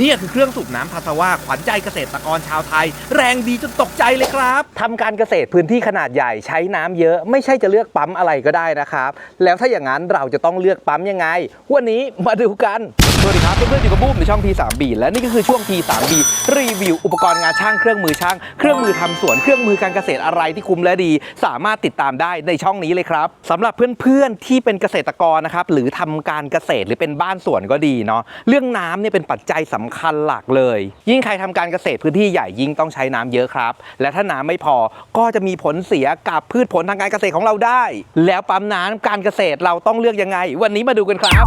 นี่คือเครื่องสูบน้ำทาสว่าขวัญใจเกษตรกรชาวไทย แรงดีจนตกใจเลยครับทำการเกษตรพื้นที่ขนาดใหญ่ใช้น้ำเยอะไม่ใช่จะเลือกปั๊มอะไรก็ได้นะครับ แล้วถ้าอย่างนั้นเราจะต้องเลือกปั๊มยังไง วันนี้มาดูกัน สวัสดีครับเพื่อนๆอยู่กับบูมในช่อง T3B และนี่ก็คือช่วง T3B รีวิว อุปกรณ์งานช่างเครื่องมือช่าง เครื่องมือทำสวนเครื่องมือการเกษตรอะไรที่คุ้มและดี สามารถติดตามได้ในช่องนี้เลยครับสำหรับเพื่อนๆที่เป็นเกษตรกรนะครับหรือทำการเกษตรหรือเป็นบ้านสวนก็ดีเนาะเรื่องน้ำเนี่ยเป็นปัจจัยสำคัญหลักเลย ยิ่งใครทำการเกษตรพื้นที่ใหญ่ยิ่งต้องใช้น้ำเยอะครับ และถ้าน้ำไม่พอก็จะมีผลเสียกับพืชผลทางการเกษตรของเราได้ แล้วปั๊มน้ำการเกษตรเราต้องเลือกยังไง วันนี้มาดูกันครับ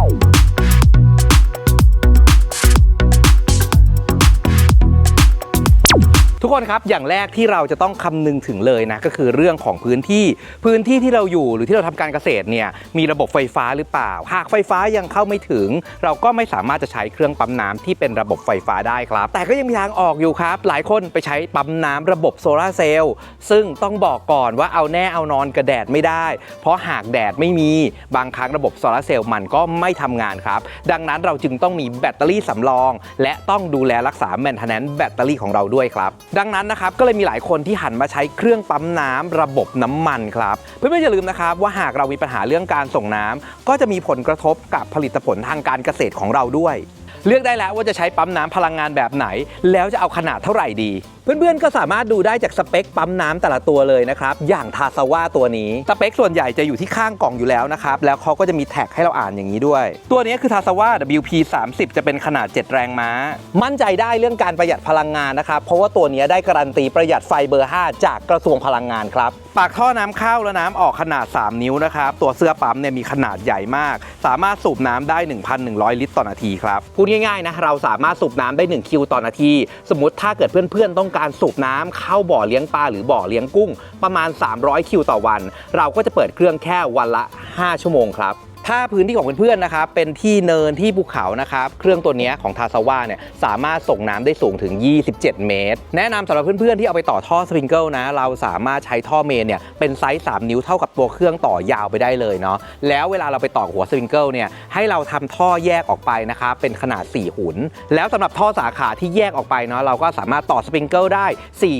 คนครับอย่างแรกที่เราจะต้องคำนึงถึงเลยนะก็คือเรื่องของพื้นที่พื้นที่ที่เราอยู่หรือที่เราทำการเกษตรเนี่ยมีระบบไฟฟ้าหรือเปล่า หากไฟฟ้ายังเข้าไม่ถึง เราก็ไม่สามารถจะใช้เครื่องปั๊มน้ำที่เป็นระบบไฟฟ้าได้ครับ แต่ก็ยังมีทางออกอยู่ครับ หลายคนไปใช้ปั๊มน้ำระบบโซลาร์เซลล์ซึ่งต้องบอกก่อนว่าเอาแน่เอานอนกระแดดไม่ได้ เพราะหากแดดไม่มีบางครั้งระบบโซลาร์เซลล์มันก็ไม่ทำงานครับ ดังนั้นเราจึงต้องมีแบตเตอรี่สำรอง และต้องดูแลรักษาแมนเทนแนนแบตเตอรี่ของเราด้วยครับดังนั้นนะครับก็เลยมีหลายคนที่หันมาใช้เครื่องปั๊มน้ำระบบน้ำมันครับเพื่อนๆอย่าลืมนะครับว่าหากเรามีปัญหาเรื่องการส่งน้ำก็จะมีผลกระทบกับผลิตผลทางการเกษตรของเราด้วย เลือกได้แล้วว่าจะใช้ปั๊มน้ำพลังงานแบบไหน แล้วจะเอาขนาดเท่าไหร่ดี เพื่อนๆก็สามารถดูได้จากสเปคปั๊มน้ำแต่ละตัวเลยนะครับอย่างทาซาว่าตัวนี้สเปคส่วนใหญ่จะอยู่ที่ข้างกล่องอยู่แล้วนะครับแล้วเขาก็จะมีแท็กให้เราอ่านอย่างนี้ด้วย ตัวนี้คือทาซาว่า WP 30จะเป็นขนาด 7 แรงม้า มั่นใจได้เรื่องการประหยัดพลังงานนะครับเพราะว่าตัวนี้ได้การันตีประหยัดไฟเบอร์ 5 จากกระทรวงพลังงานครับ ปากท่อน้ำเข้าและน้ำออกขนาด 3 นิ้วนะครับ ตัวเสื้อปั๊มเนี่ยมีขนาดใหญ่มาก สามารถสูบน้ำได้ 1,100 ลิตรต่อนาทีครับ พูดง่ายๆนะ เราสามารถสูบน้ำได้ 1 คิวต่อนาที สมมติถ้าเกิดเพื่อนๆ ต้องการสูบน้ำเข้าบ่อเลี้ยงปลาหรือบ่อเลี้ยงกุ้ง ประมาณ 300 คิวต่อวัน เราก็จะเปิดเครื่องแค่วันละ 5 ชั่วโมงครับ ถ้าพื้นที่ของเพื่อนๆนะครับเป็นที่เนินที่ภูเขานะครับเครื่องตัวนี้ของทาซาว่าเนี่ยสามารถส่งน้ำได้สูงถึง 27 เมตร แนะนำสำหรับเพื่อนๆที่เอาไปต่อท่อสปริงเกิลนะเราสามารถใช้ท่อเมนเนี่ยเป็นไซส์ 3 นิ้วเท่ากับตัวเครื่องต่อยาวไปได้เลยเนาะแล้วเวลาเราไปต่อหัวสปริงเกิลเนี่ยให้เราทำท่อแยกออกไปนะครับเป็นขนาด 4 หุน แล้วสำหรับท่อสาขาที่แยกออกไปเนาะเราก็สามารถต่อสปริงเกิลได้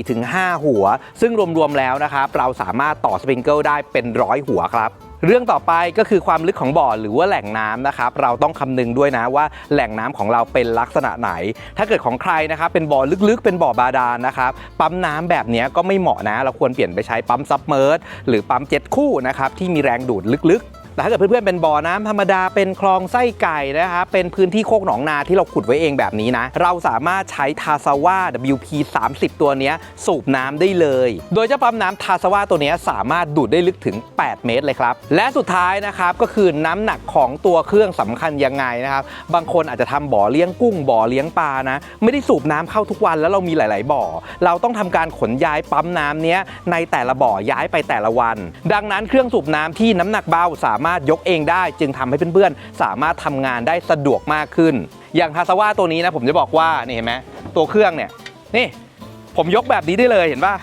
4-5 หัว ซึ่งรวมๆแล้วนะครับเราสามารถต่อสปริงเกิลได้เป็นร้อยหัวครับ เรื่องต่อไปก็คือความลึกของบ่อหรือว่าแหล่งน้ำนะครับเราต้องคำนึงด้วยนะว่าแหล่งน้ำของเราเป็นลักษณะไหน ถ้าเกิดของใครนะครับเป็นบ่อลึกๆ เป็นบ่อบาดาลนะครับปั๊มน้ำแบบนี้ก็ไม่เหมาะนะ เราควรเปลี่ยนไปใช้ปั๊มซับเมอร์หรือปั๊มเจ็ตคู่นะครับที่มีแรงดูดลึกๆ แต่ถ้าเกิดเพื่อนๆเป็นบ่อน้ำธรรมดาเป็นคลองไส้ไก่นะครับเป็นพื้นที่โคกหนองนาที่เราขุดไว้เองแบบนี้นะ เราสามารถใช้ทาซาว่า WP 30 ตัวนี้สูบน้ำได้เลย โดยเจ้าปั๊มน้ำทาซาว่าตัวนี้สามารถดูดได้ลึกถึง 8 เมตรเลยครับ และสุดท้ายนะครับก็คือน้ำหนักของตัวเครื่องสำคัญยังไงนะครับบางคนอาจจะทำบ่อเลี้ยงกุ้งบ่อเลี้ยงปลานะไม่ได้สูบน้ำเข้าทุกวันแล้วเรามีหลาย ๆ บ่อ เราต้องทำการขนย้ายปั๊มน้ำเนี้ยในแต่ละบ่อย้ายไปแต่ละวัน ดังนั้นเครื่องสูบน้ำที่น้ำหนักเบาสามารถยกเองได้ จึงทำให้เพื่อนๆ สามารถทำงานได้สะดวกมากขึ้น อย่างทาซาว่าตัวนี้นะผมจะบอกว่านี่เห็นไหมตัวเครื่องเนี่ยนี่ผมยกแบบนี้ได้เลยเห็นป่ะ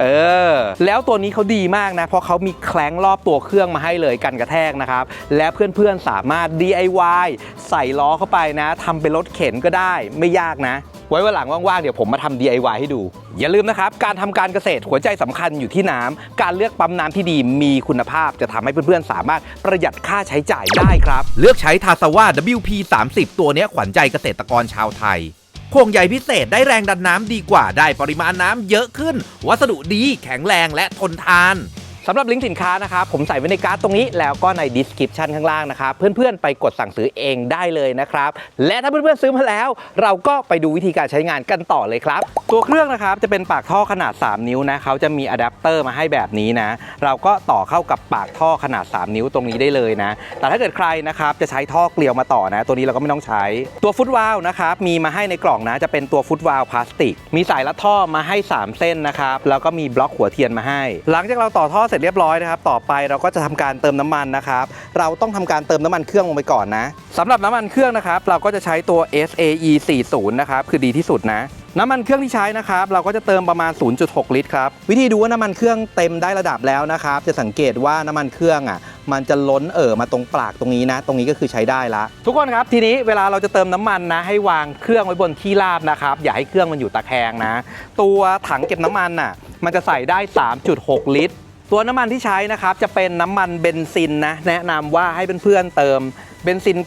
เออแล้วตัวนี้เขาดีมากนะ เพราะเขามีแคล้งรอบตัวเครื่องมาให้เลยกันกระแทกนะครับ และเพื่อนๆสามารถ DIY ใส่ล้อเข้าไปนะทำเป็นรถเข็นก็ได้ไม่ยากนะ ไว้วันหลังว่างๆเดี๋ยวผมมาทำ DIY ให้ดู อย่าลืมนะครับ การทำการเกษตรหัวใจสำคัญอยู่ที่น้ำการเลือกปั๊มน้ำที่ดีมีคุณภาพจะทำให้เพื่อนๆ สามารถประหยัดค่าใช้จ่ายได้ครับ เลือกใช้ทาสว่า WP 30ตัวนี้ขวัญใจเกษตรกรชาวไทยโครงใหญ่พิเศษได้แรงดันน้ำดีกว่าได้ปริมาณน้ำเยอะขึ้น วัสดุดีแข็งแรงและทนทาน สำหรับลิงก์สินค้านะครับผมใส่ไว้ในการ์ดตรงนี้แล้วก็ใน description ข้างล่างนะครับเพื่อนๆ ไปกดสั่งซื้อเองได้เลยนะครับ และถ้าเพื่อนๆ ซื้อมาแล้ว เราก็ไปดูวิธีการใช้งานกันต่อเลยครับ ตัวเครื่องนะครับจะเป็นปากท่อขนาด 3 นิ้วนะเขาจะมีอะแดปเตอร์มาให้แบบนี้นะ เราก็ต่อเข้ากับปากท่อขนาด 3 นิ้วตรงนี้ได้เลยนะ แต่ถ้าเกิดใครนะครับจะใช้ท่อเกลียวมาต่อนะ ตัวนี้เราก็ไม่ต้องใช้ตัวฟุตวาลนะครับมีมาให้ในกล่องนะจะเป็นตัวฟุตวาลพลาสติก มีสายรัดท่อมาให้ 3 เส้นนะครับแล้วก็มีบล็อกหัวเทียนมาให้ หลังจากเราต่อท่อเสร็จเรียบร้อยนะครับ ต่อไปเราก็จะทำการเติมน้ำมันนะครับ เราต้องทำการเติมน้ำมันเครื่องลงไปก่อนนะสำหรับน้ำมันเครื่องนะครับ เราก็จะใช้ตัว SAE 40นะครับคือดีที่สุดนะน้ำมันเครื่องที่ใช้นะครับ เราก็จะเติมประมาณ 0.6 ลิตรครับ วิธีดูว่าน้ำมันเครื่องเต็มได้ระดับแล้วนะครับ จะสังเกตว่าน้ำมันเครื่องอะ มันจะล้นเอ่อมาตรงปากตรงนี้นะ ตรงนี้ก็คือใช้ได้ละ ทุกคนครับทีนี้เวลาเราจะเติมน้ำมันนะ ให้วางเครื่องไว้บนที่ราบนะครับ อย่าให้เครื่องมันอยู่ตะแคงนะ ตัวถังเก็บน้ำมันน่ะ มันจะใส่ได้ 3.6 ลิตร ตัวน้ำมันที่ใช้นะครับจะเป็นน้ำมันเบนซินนะแนะนำว่าให้เพื่อนๆเติมเบนซิน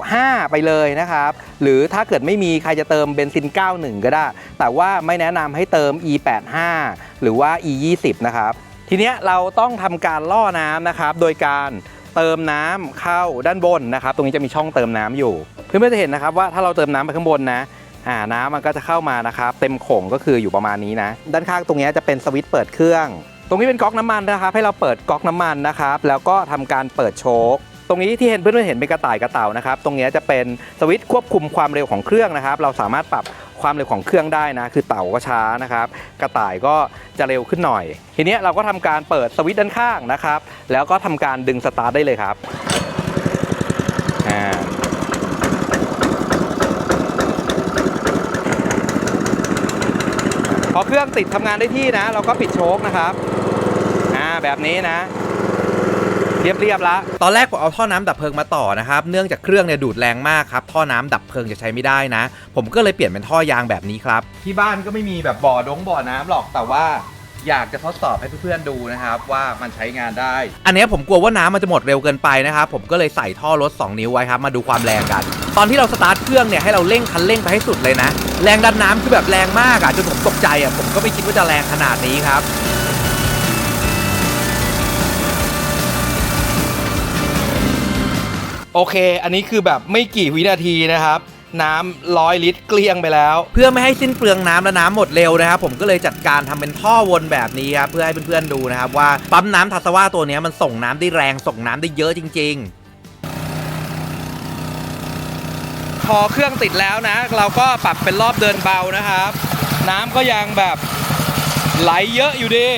95 ไปเลยนะครับ หรือถ้าเกิดไม่มีใครจะเติมเบนซิน 91 ก็ได้ แต่ว่าไม่แนะนำให้เติม E85 หรือว่า E20 นะครับ ทีเนี้ยเราต้องทำการล่อน้ำนะครับ โดยการเติมน้ำเข้าด้านบนนะครับ ตรงนี้จะมีช่องเติมน้ำอยู่ เพื่อนๆจะเห็นนะครับว่าถ้าเราเติมน้ำไปข้างบนนะอ่าน้ำมันก็จะเข้ามานะครับ เต็มโขงก็คืออยู่ประมาณนี้นะ ด้านข้างตรงนี้จะเป็นสวิตช์เปิดเครื่อง ตรงนี้เป็นก๊อกน้ำมันนะครับ ให้เราเปิดก๊อกน้ำมันนะครับ แล้วก็ทำการเปิดโชคตรงนี้ที่เห็นเพื่อนๆเห็นเป็นกระต่ายกระเต่านะครับ ตรงนี้จะเป็นสวิตช์ควบคุมความเร็วของเครื่องนะครับ เราสามารถปรับความเร็วของเครื่องได้นะ คือเต่าก็ช้านะครับ กระต่ายก็จะเร็วขึ้นหน่อย ทีนี้เราก็ทำการเปิดสวิตช์ด้านข้างนะครับ แล้วก็ทำการดึงสตาร์ทได้เลยครับพอเครื่องติดทำงานได้ที่นะ เราก็ปิดโชคนะครับ แบบนี้นะ เรียบๆละ ตอนแรกผมเอาท่อน้ำดับเพลิงมาต่อนะครับ เนื่องจากเครื่องเนี่ยดูดแรงมากครับ ท่อน้ำดับเพลิงจะใช้ไม่ได้นะ ผมก็เลยเปลี่ยนเป็นท่อยางแบบนี้ครับ ที่บ้านก็ไม่มีแบบบ่อดงบ่อน้ำหรอก แต่ว่าอยากจะทดสอบให้เพื่อนๆดูนะครับว่ามันใช้งานได้ อันเนี้ยผมกลัวว่าน้ำมันจะหมดเร็วเกินไปนะครับ ผมก็เลยใส่ท่อรถ 2 นิ้วไว้ครับ มาดูความแรงกัน ตอนที่เราสตาร์ทเครื่องเนี่ยให้เราเร่งคันเร่งไปให้สุดเลยนะ แรงดันน้ำคือแบบแรงมากอะจนผมตกใจอะผมก็ไม่คิดว่าจะแรงขนาดนี้ครับ โอเค อันนี้คือแบบไม่กี่วินาทีนะครับน้ำร้อยลิตรเกลี้ยงไปแล้ว เพื่อไม่ให้สิ้นเปลืองน้ำและน้ำหมดเร็วนะครับผมก็เลยจัดการทำเป็นท่อวนแบบนี้ครับเพื่อให้เพื่อนๆดูนะครับว่าปั๊มน้ำทัสว่าตัวเนี้ยมันส่งน้ำได้แรงส่งน้ำได้เยอะจริงพอเครื่องติดแล้วนะ เราก็ปรับเป็นรอบเดินเบานะครับ น้ำก็ยังแบบไหลเยอะอยู่ดี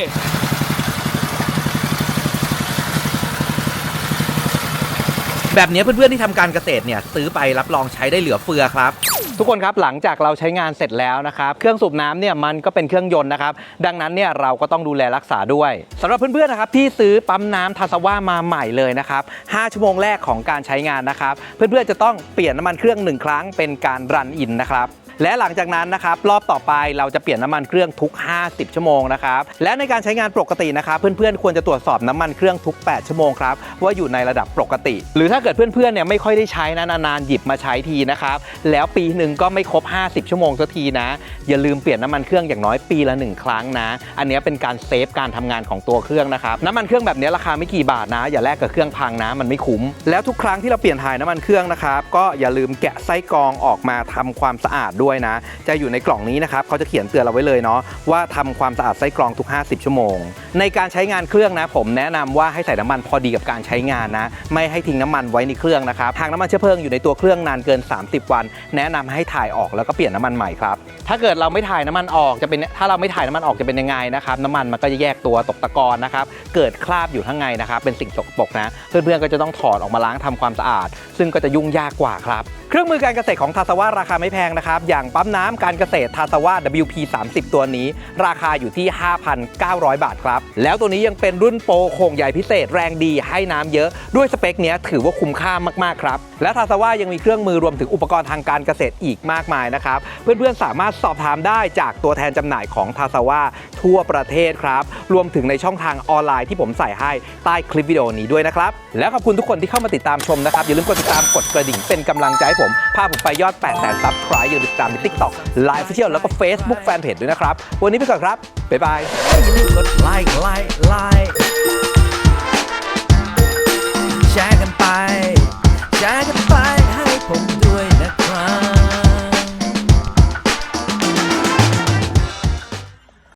แบบนี้เพื่อนๆที่ทำการเกษตรเนี่ยซื้อไปรับรองใช้ได้เหลือเฟือครับทุกคนครับหลังจากเราใช้งานเสร็จแล้วนะครับเครื่องสูบน้ำเนี่ยมันก็เป็นเครื่องยนต์นะครับดังนั้นเนี่ยเราก็ต้องดูแลรักษาด้วยสำหรับเพื่อนๆนะครับที่ซื้อปั๊มน้ำทัสว่ามาใหม่เลยนะครับ5ชั่วโมงแรกของการใช้งานนะครับเพื่อนๆจะต้องเปลี่ยนน้ำมันเครื่องหนึ่งครั้งเป็นการรันอินนะครับ และหลังจากนั้นนะครับรอบต่อไปเราจะเปลี่ยนน้ำมันเครื่องทุก 50 ชั่วโมงนะครับและในการใช้งานปกตินะครับเพื่อนๆควรจะตรวจสอบน้ำมันเครื่องทุก 8 ชั่วโมงครับว่าอยู่ในระดับปกติ หรือถ้าเกิดเพื่อนๆเนี่ยไม่ค่อยได้ใช้นะนานๆหยิบมาใช้ทีนะครับแล้วปีหนึ่งก็ไม่ครบ 50 ชั่วโมงสักทีนะ อย่าลืมเปลี่ยนน้ำมันเครื่องอย่างน้อยปีละ 1 ครั้งนะ อันนี้เป็นการเซฟการทำงานของตัวเครื่องนะครับน้ำมันเครื่องแบบนี้ราคาไม่กี่บาทนะ อย่าแลกกับเครื่องพังนะมันไม่คุ้ม แล้วทุกครั้งที่เราเปลี่ยนถ่ายน้ำมันเครื่องนะครับก็อย่าลืมแกะไส้กรองออกมาทำความสะอาดด้วยนะ จะอยู่ในกล่องนี้นะครับเขาจะเขียนเตือนเราไว้เลยเนาะว่าทำความสะอาดไส้กรองทุก 50 ชั่วโมง ในการใช้งานเครื่องนะ ผมแนะนำว่าให้ใส่น้ำมันพอดีกับการใช้งานนะ ไม่ให้ทิ้งน้ำมันไว้ในเครื่องนะครับหากน้ำมันเชื้อเพลิงอยู่ในตัวเครื่องนานเกิน 30 วัน แนะนำให้ถ่ายออกแล้วก็เปลี่ยนน้ำมันใหม่ครับถ้าเกิดเราไม่ถ่ายน้ำมันออกจะเป็นถ้าเราไม่ถ่ายน้ำมันออกจะเป็นยังไงนะครับน้ำมันมันก็จะแยกตัวตกตะกอนนะครับเกิดคราบอยู่ข้างในนะครับเป็นสิ่งสกปรกนะ เพื่อนๆก็จะต้องถอดออกมาล้างทำความสะอาด ซึ่งก็จะยุ่งยากกว่าครับ เครื่องมือการเกษตรของทาสวาราคาไม่แพงนะครับอย่างปั๊มน้ำการเกษตรทาสวา WP 30ตัวนี้ ราคาอยู่ที่ 5,900 บาทครับ แล้วตัวนี้ยังเป็นรุ่นโปรโครงใหญ่พิเศษแรงดีให้น้ำเยอะ ด้วยสเปคเนี้ยถือว่าคุ้มค่ามากๆครับ และทาสวายังมีเครื่องมือรวมถึงอุปกรณ์ทางการเกษตรอีกมากมายนะครับ เพื่อนๆสามารถสอบถามได้จากตัวแทนจำหน่ายของทาสวาทั่วประเทศครับ รวมถึงในช่องทางออนไลน์ที่ผมใส่ให้ใต้คลิปวิดีโอนี้ด้วยนะครับ แล้วขอบคุณทุกคนที่เข้ามาติดตามชมนะครับ อย่าลืมกดติดตามกดกระดิ่งเป็นกำลังใจให้ผม พาผมไปยอด8 0 0 0 0ซับครต์อย่าลืมตามใน TikTok Line Official แล้วก็ Facebook Fanpage ด้วยนะครับ วันนี้ไปก่อนครับ บ๊ายบายอย่าลืมกดไลค์ไลค์ไลค์แชร์กันไปแชร์กันไป